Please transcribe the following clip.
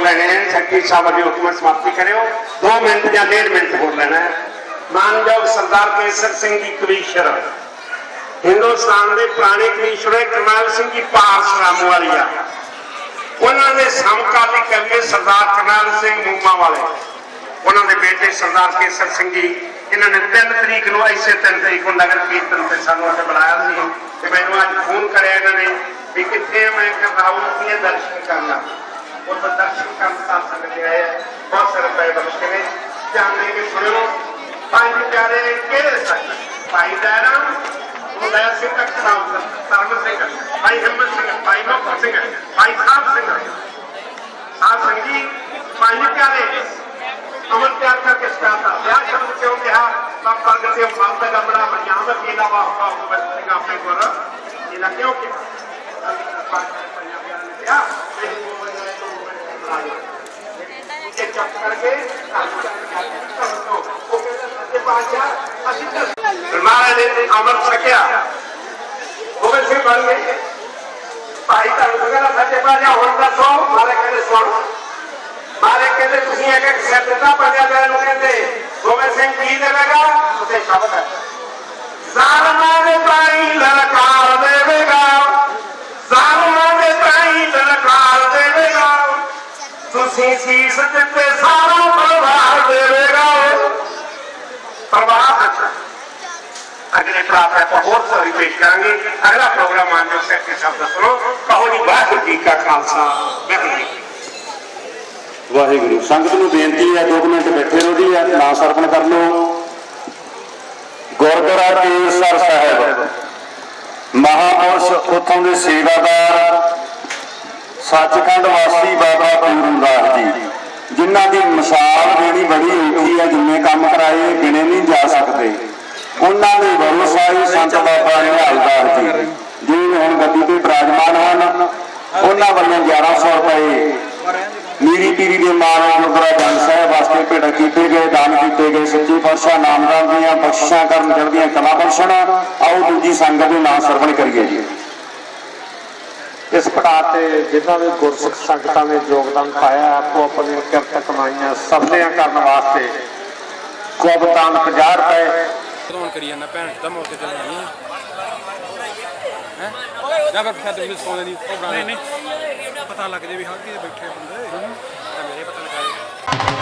ਹੋਰ ਲੈਣੇ ਨੇ। ਸੈਕਟਰੀ ਸਾਹਿਬ ਅਗੇ ਹੁਕਮ ਸਮਾਪਤੀ ਕਰਿਓ। 2 ਮਿੰਟ ਜਾਂ 1.5 ਮਿੰਟ ਹੋਰ ਲੈਣਾ ਹੈ। ਮਾਨਯੋਗ ਸਰਦਾਰ ਕੇਸਰ ਸਿੰਘ ਜੀ ਕਵੀਸ਼ਰ, ਹਿੰਦੁਸਤਾਨ ਦੇ ਪੁਰਾਣੇ ਕਵੀਸ਼ਰ ਹੋਏ ਕਰਨੈਲ ਸਿੰਘ ਜੀ ਪਾਰਸ ਰਾਮਵਾਲੀਆ, ਉਹਨਾਂ ਦੇ ਸਮਕਾਲੀ ਕਵੀ ਸਰਦਾਰ ਕਰਨੈਲ ਸਿੰਘ ਮੂਮਾ ਵਾਲੇ ਉਹਨਾਂ ਦੇ ਬੇਟੇ ਸਰਦਾਰ ਕੇਸਰ ਸਿੰਘ ਜੀ, ਇਹਨਾਂ ਨੇ 3 ਤਰੀਕ ਨੂੰ ਐਸੇ 3 ਤਰੀਕ ਨੂੰ ਨਗਰ ਕੀਰਤਨ ਤੇ ਸਾਨੂੰ ਉੱਥੇ ਬੁਲਾਇਆ ਸੀ ਤੇ ਮੈਨੂੰ ਅੱਜ ਫੋਨ ਕਰਿਆ ਇਹਨਾਂ ਨੇ ਵੀ ਕਿੱਥੇ ਮੈਂ ਕਿਹਾ ਰਾਹੁਲ ਕੀ ਦਰਸ਼ਨ ਕਰਨਾ? ਉਹ ਤਾਂ ਦਰਸ਼ਨ ਕਰਨ ਤਾਂ ਸਕਦੇ ਆਏ ਆ। ਬਹੁਤ ਸਾਰੇ ਰੁਪਏ ਬਖਸ਼ੇ ਨੇ ਜਾਣਦੇ ਕਿ ਸੁਣੋ ਪੰਜ ਪਿਆਰੇ ਕਿਹੜੇ ਸਨ ਭਾਈ ਦਾਰਾ ਉਦੈ ਸਿੰਘ ਕਰਾਮ ਧਰਮ ਸਿੰਘ ਭਾਈ ਹਿੰਮਤ ਸਿੰਘ ਭਾਈ ਮੋਹਨ ਸਿੰਘ ਭਾਈ ਸਾਹਿਬ ਸਿੰਘ ਸਾਹਿਬ ਸਿੰਘ ਜੀ ਪੰਜ ਪਿਆਰੇ ਅਮਰ ਪਿਆਰ ਕਰਕੇ ਸਟਾਤਾ ਵਿਆਹ ਸ਼ਬਦ ਕਿਉਂ ਕਿਹਾ ਤਾਂ ਪ੍ਰਗਟ ਤੇ ਮਨ ਦਾ ਗਮੜਾ ਬਣਿਆ ਦਾ ਕੀਲਾ ਵਾਸਤਾ ਉਹ ਬਸ ਸਿੰਘ ਆਪੇ ਕੋਲ ਇਹਨਾਂ ਕਿਉਂ ਕਿਹਾ ਕਿ ਚੱਪ ਕਰਕੇ ਉਹ ਕਹਿੰਦਾ ਸੱਚੇ ਪਾਤਸ਼ਾਹ ਅਸੀਂ ਤਾਂ ਮਹਾਰਾਜ ਨੇ ਅਮਰ ਛਕਿਆ ਉਹ ਵੀ ਸਿੰਘ ਬਣ ਗਏ ਭਾਈ ਤੁਹਾਨੂੰ ਕਹਿੰਦਾ ਸੱਚੇ ਪਾਤਸ਼ਾਹ ਹੁਣ ਦੱਸੋ ਮਾਰੇ ਕਹਿੰਦੇ ਸੁਣ ਮਾਰੇ ਕਹਿੰਦੇ ਤੁਸੀਂ ਇੱਕ ਇੱਕ ਸਿਰ ਦਿੱਤਾ ਪੰਜਾਂ ਦਿਨਾਂ ਨੂੰ ਕਹਿੰਦੇ ਗੋਬਿੰਦ ਸਿੰਘ ਕੀ ਦੇਵੇਗਾ ਅਗਲੇ ਹੈ ਆਪਾਂ ਹੋਰ ਸਾਰੀ ਪੇਸ਼ ਕਰਾਂਗੇ ਅਗਲਾ ਪ੍ਰੋਗਰਾਮ ਆਨੰਦ ਸੈਕਟਰੀ ਸਾਹਿਬ ਦਾ ਸੁਣੋ ਕਹੋ ਜੀ ਵਾਹਿਗੁਰੂ ਜੀ ਕਾ ਖਾਲਸਾ ਵਾਹਿਗੁਰੂ ਜੀ ਵਾਹਿਗੁਰੂ ਸੰਗਤ ਨੂੰ ਬੇਨਤੀ ਹੈ 2 ਮਿੰਟ ਬੈਠੇ ਰਹੋ ਜੀ ਨਾ ਸਰਪਣ ਕਰ ਲਓ ਗੁਰਦੁਆਰਾ ਕੇਸਰ ਸਾਹਿਬ ਮਹਾਪੁਰਸ਼ ਉੱਥੋਂ ਦੇ ਸੇਵਾਦਾਰ ਸੱਚਖੰਡ ਵਾਸੀ ਬਾਬਾ ਪੂਰਨ ਦਾਸ ਜੀ ਜਿਨ੍ਹਾਂ ਦੀ ਮਿਸਾਲ ਦੇਣੀ ਬੜੀ ਔਖੀ ਹੈ ਜਿੰਨੇ ਕੰਮ ਕਰਾਏ ਗਿਣੇ ਨਹੀਂ ਜਾ ਸਕਦੇ ਉਹਨਾਂ ਦੇ ਵਰਸਾਈ ਸੰਤ ਬਾਬਾ ਨਿਹਾਲ ਦਾਸ ਜੀ ਹੁਣ ਗੱਦੀ ਤੇ ਬਿਰਾਜਮਾਨ ਹਨ। ਉਹਨਾਂ ਵੱਲੋਂ 1100 ਰੁਪਏ ਮੀਰੀ ਪੀਰੀ ਦੇ ਮਾਲ ਗੁਰਦੁਆਰਾ ਜੰਡ ਸਾਹਿਬ ਵਾਸਤੇ ਭੇਟ ਕੀਤੇ ਗਏ, ਦਾਨ ਕੀਤੇ ਗਏ। ਸੱਚੀ ਪਾਤਸ਼ਾਹ ਨਾਮਦਾਨ ਦੀਆਂ ਬਖਸ਼ਿਸ਼ਾਂ ਕਰਨ ਚੜ੍ਹਦੀਆਂ ਕਲਾ ਬਖਸ਼ਣ। ਆਓ ਦੂਜੀ ਸੰਗਤ ਦੇ ਨਾਮ ਸਰਵਣ ਕਰੀਏ ਜੀ। ਇਸ ਪੜਾਅ ਤੇ ਜਿਨ੍ਹਾਂ ਵੀ ਗੁਰਸਿੱਖ ਸੰਗਤਾਂ ਨੇ ਯੋਗਦਾਨ ਪਾਇਆ, ਆਪੋ ਆਪਣੀਆਂ ਕਿਰਤ ਕਮਾਈਆਂ ਸਫਲੀਆਂ ਕਰਨ ਵਾਸਤੇ ਕੋਬਤਾਨ 50 ਰੁਪਏ ਧਰੋਣ ਕਰੀ ਜਾਂਦਾ ਭੈਣ ਦਾ ਮੌਕੇ ਤੇ ਨਹੀਂ। ਹੈ? ਜਾਂ ਫਿਰ ਫਿਰ ਤੁਸੀਂ ਸੌਂਦੇ ਨਹੀਂ ਉਹ ਬਣਾ ਨਹੀਂ ਨਹੀਂ। ਪਤਾ ਲੱਗ ਜੇ ਵੀ ਹਾਂ ਕਿ ਬੈਠੇ ਬੰਦੇ। ਤਾਂ ਮੇਰੇ ਪਤਾ ਲੱਗਾ